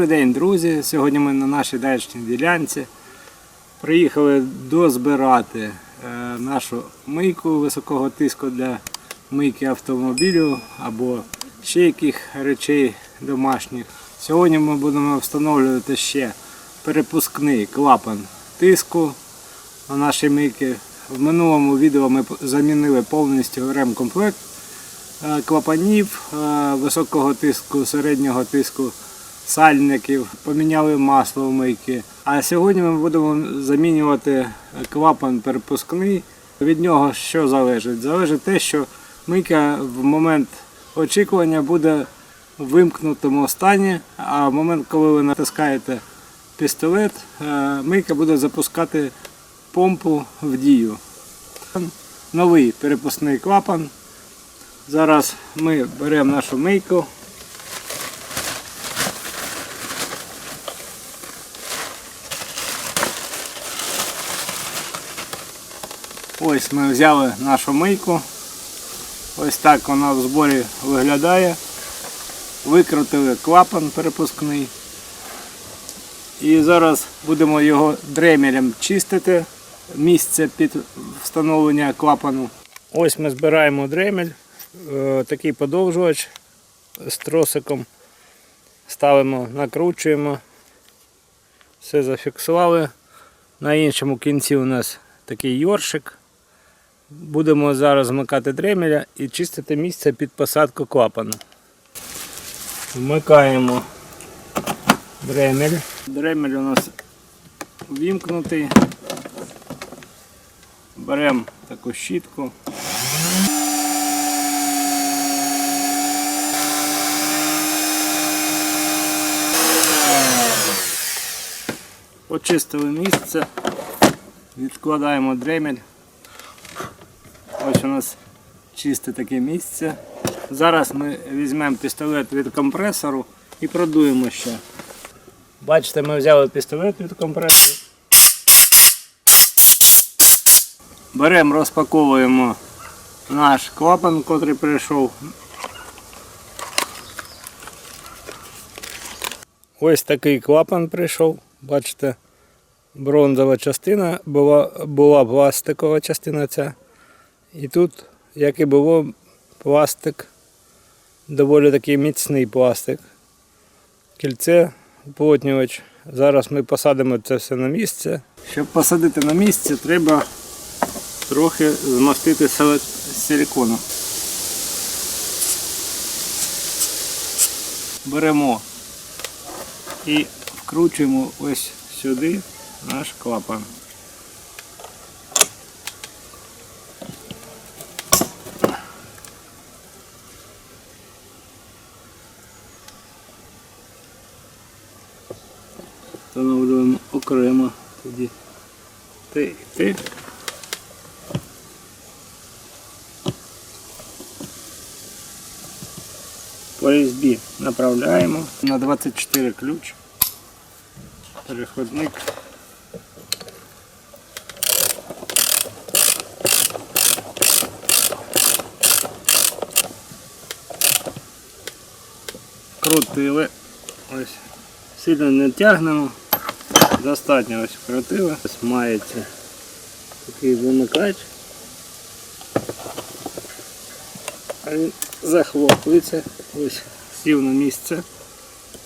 Добрий день, друзі! Сьогодні ми на нашій дачній ділянці приїхали дозбирати е, нашу мийку високого тиску для мийки автомобілю або ще яких речей домашніх. Сьогодні ми будемо встановлювати ще перепускний клапан тиску на нашій мийці. В минулому відео ми замінили повністю ремкомплект е, клапанів е, високого тиску, середнього тиску, сальників, поміняли масло в мийки. А сьогодні ми будемо замінювати клапан перепускний. Від нього що залежить? Залежить те, що мийка в момент очікування буде в вимкнутому стані, а в момент, коли ви натискаєте пістолет, е, мийка буде запускати помпу в дію. Новий перепускний клапан. Зараз ми беремо нашу мийку. Ось ми взяли нашу мийку. Ось так вона в зборі виглядає. Викрутили клапан перепускний. І зараз будемо його дремелем чистити. Місце під встановлення клапану. Ось ми збираємо дремель, е, такий подовжувач з тросиком. Ставимо, накручуємо. Все зафіксували. На іншому кінці у нас такий йоршик. Будемо зараз вмикати дремеля і чистити місце під посадку клапану. Вмикаємо дремель. Дремель у нас вімкнутий. Беремо таку щітку. Очистили місце, відкладаємо дремель. Ось у нас чисте таке місце. Зараз ми візьмемо пістолет від компресору і продуємо ще. Бачите, ми взяли пістолет від компресору. Беремо, розпаковуємо наш клапан, котрий прийшов. Ось такий клапан прийшов. Бачите, бронзова частина, була, була пластикова частина ця. І тут, як і було, пластик, доволі такий міцний пластик. Кільце, уплотнювач. Зараз ми посадимо це все на місце. Щоб посадити на місце, треба трохи змастити сили- силиконом. Беремо і вкручуємо ось сюди наш клапан. USB направляємо на 24 ключ. Переходник. Крутили. Ось. Сильно не тягнемо. Достатньо ось вкрутили. Ось мається такий вимикач. А він захлопується. Ось сів на місце,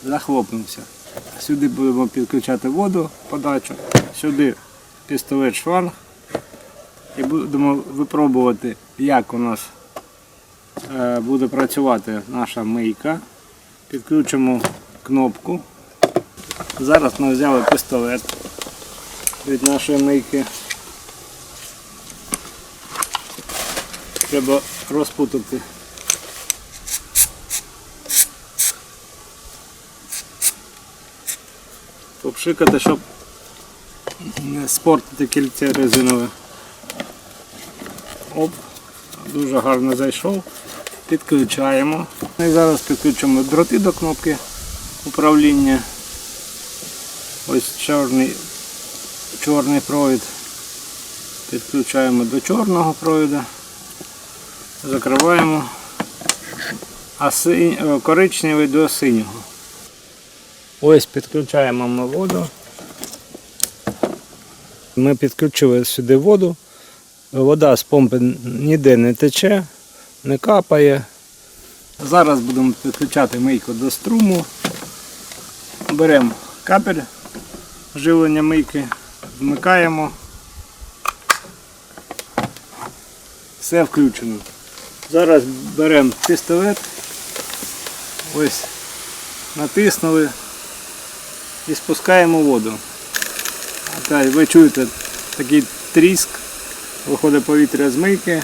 захлопнувся. Сюди будемо підключати воду, подачу, сюди пістолет шланг. І будемо випробувати, як у нас е, буде працювати наша мийка. Підключимо кнопку. Зараз ми взяли пістолет від нашої мийки. Треба розпутати. Попшикати, щоб не спортити кільце резинове. Оп, дуже гарно зайшов. Підключаємо. І зараз підключимо дроти до кнопки управління. Ось чорний, чорний провід. Підключаємо до чорного провіду. Закриваємо. А синь, коричневий до синього. Ось підключаємо ми воду. Ми підключили сюди воду. Вода з помпи ніде не тече, не капає. Зараз будемо підключати мийку до струму. Беремо капель живлення мийки, вмикаємо. Все включено. Зараз беремо пістолет. Ось натиснули і спускаємо воду. А та, ви чуєте такий тріск, виходить повітря з мийки.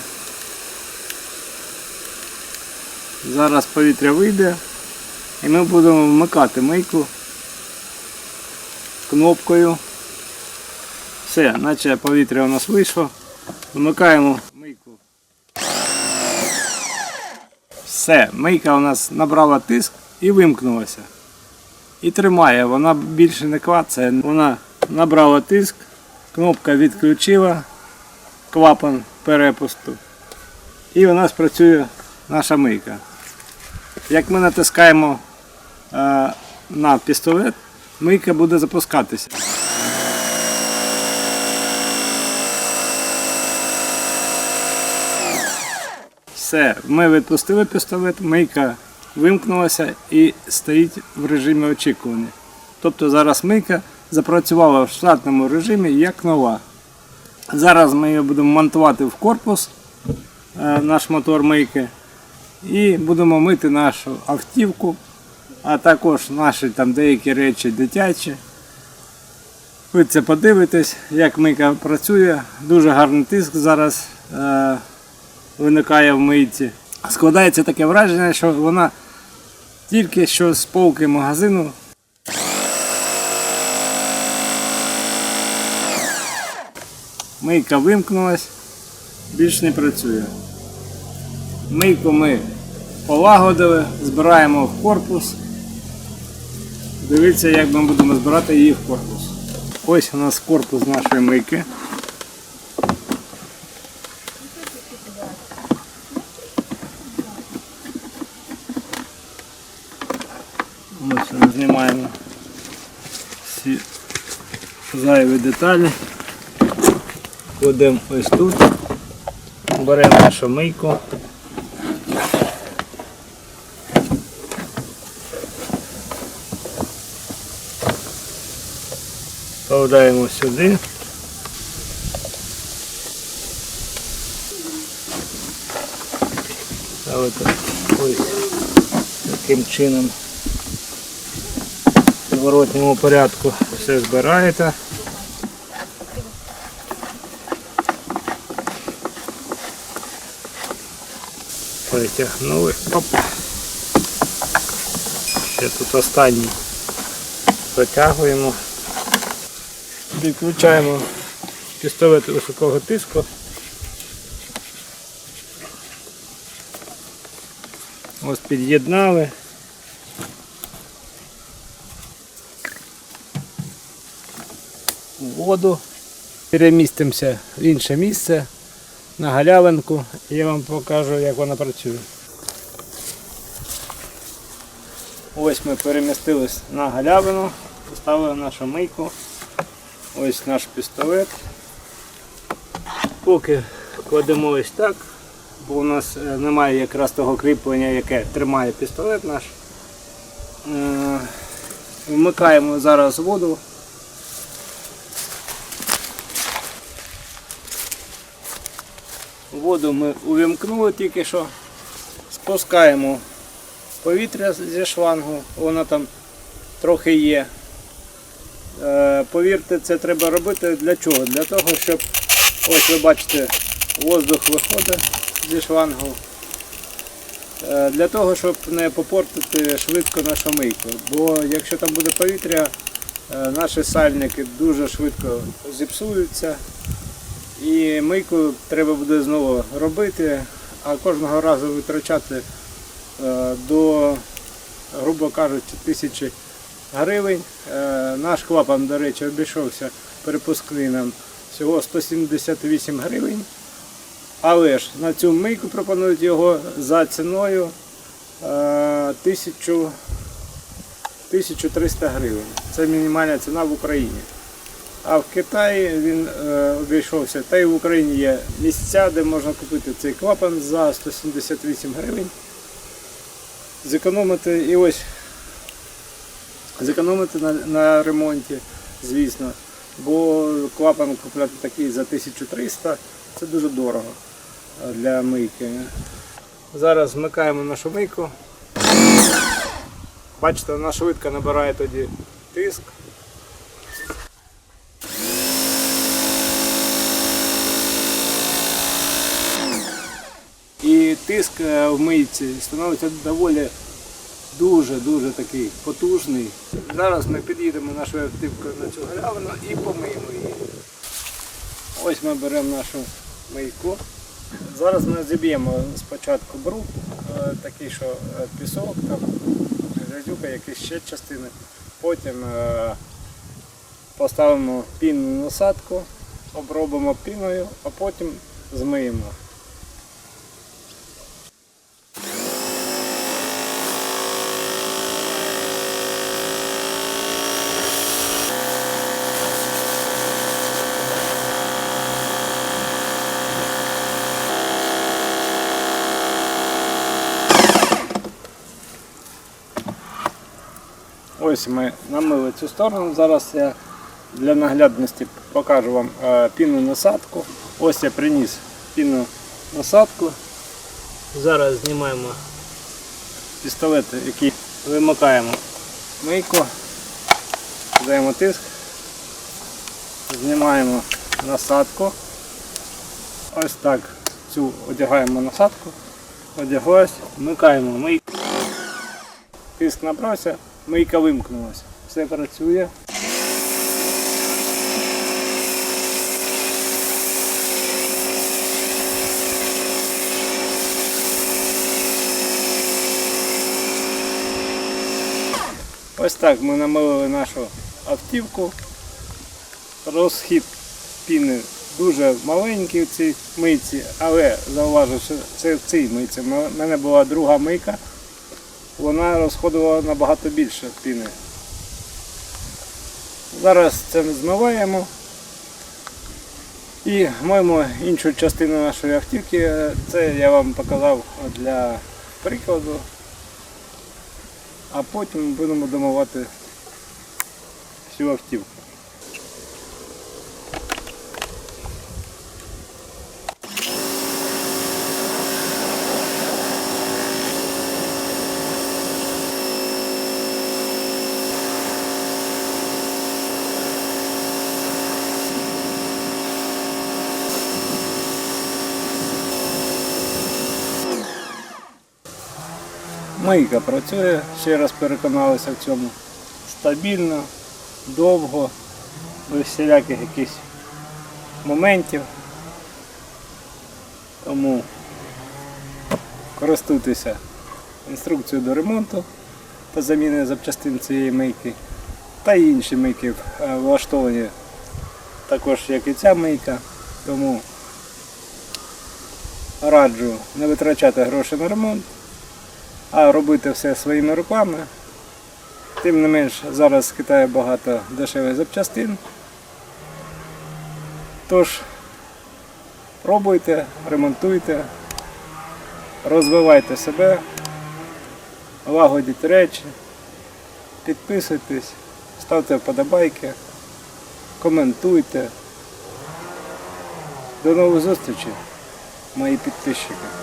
Зараз повітря вийде і ми будемо вмикати мийку кнопкою. Все, наче повітря у нас вийшло. Вмикаємо мийку. Все, мийка у нас набрала тиск і вимкнулася. І тримає, вона більше не клацає, вона набрала тиск, кнопка відключила клапан перепусту. І у нас працює наша мийка. Як ми натискаємо е, на пістолет, мийка буде запускатися. Все, ми відпустили пістолет, мийка вимкнулася і стоїть в режимі очікування. Тобто зараз мийка запрацювала в штатному режимі як нова. Зараз ми її будемо монтувати в корпус, е, наш мотор мийки, і будемо мити нашу автівку, а також наші там деякі речі дитячі. Ви це подивитесь, як мийка працює. Дуже гарний тиск зараз е, виникає в мийці. Складається таке враження, що вона тільки що з полки магазину. Мийка вимкнулась, більш не працює. Мийку ми полагодили, збираємо в корпус. Дивіться, як ми будемо збирати її в корпус. Ось у нас корпус нашої мийки. Ось ми знімаємо всі зайві деталі. Кладемо ось тут. Беремо нашу мийку. Вставляємо сюди. Ставити ось таким чином зворотньому порядку все збираєте. Перетягнули. Оп. Ще тут останній протягуємо. Відключаємо пістолет високого тиску. Ось під'єднали. Воду. Перемістимося в інше місце на галявинку і я вам покажу, як вона працює. Ось ми перемістились на галявину, поставили нашу мийку. Ось наш пістолет. Поки кладемо ось так, бо у нас е, немає якраз того кріплення, яке тримає пістолет наш. Е, Вмикаємо зараз воду. Воду ми увімкнули тільки що. Спускаємо повітря зі шлангу, воно там трохи є. Е, Повірте, це треба робити для чого? Для того, щоб ось ви бачите, воздух виходить зі шлангу. Е, Для того, щоб не попортити швидко нашу мийку. Бо якщо там буде повітря, е, наші сальники дуже швидко зіпсуються. І мийку треба буде знову робити, а кожного разу витрачати е, до, грубо кажучи, тисячі гривень. Е, Наш клапан, до речі, обійшовся перепускний нам всього 178 гривень. Але ж на цю мийку пропонують його за ціною е, 1000 1300 гривень. Це мінімальна ціна в Україні. А в Китаї він е, обійшовся. Та й в Україні є місця, де можна купити цей клапан за 178 гривень. Зекономити і ось зекономити на, на ремонті, звісно. Бо клапан купляти такий за 1300 це дуже дорого для мийки. Зараз вмикаємо нашу мийку. Бачите, вона швидко набирає тоді тиск. І тиск е, в мийці становиться доволі дуже-дуже такий потужний. Зараз ми під'їдемо нашою автівкою на цю галявину і помиємо її. Ось ми беремо нашу мийку. Зараз ми зіб'ємо спочатку брук, е, такий, що е, пісок, там, грязюка, якісь ще частини. Потім поставимо пінну насадку, обробимо піною, а потім змиємо. Ось ми намили цю сторону. Зараз я для наглядності покажу вам е, пінну насадку. Ось я приніс пінну насадку. Зараз знімаємо пістолет, який вимикаємо мийку, даємо тиск, знімаємо насадку. Ось так цю одягаємо насадку, одяглась, вмикаємо мийку. Тиск набрався, мийка вимкнулася. Все працює. Ось так ми намилили нашу автівку. Розхід піни дуже маленький в цій мийці, але зауважу, що це в цій мийці. У мене була друга мийка вона розходила набагато більше піни. Зараз це змиваємо і маємо іншу частину нашої автівки. Це я вам показав для прикладу, а потім будемо домивати всю автівку. Мийка працює, ще раз переконалися в цьому. Стабільно, довго, без всіляких якихось моментів. Тому користуйтеся інструкцією до ремонту та заміни запчастин цієї мийки. Та й інші мийки е, влаштовані також, як і ця мийка. Тому раджу не витрачати гроші на ремонт а робити все своїми руками. Тим не менш, зараз в Китаї багато дешевих запчастин. Тож, пробуйте, ремонтуйте, розвивайте себе, лагодіть речі, підписуйтесь, ставте вподобайки, коментуйте. До нових зустрічей, мої підписчики.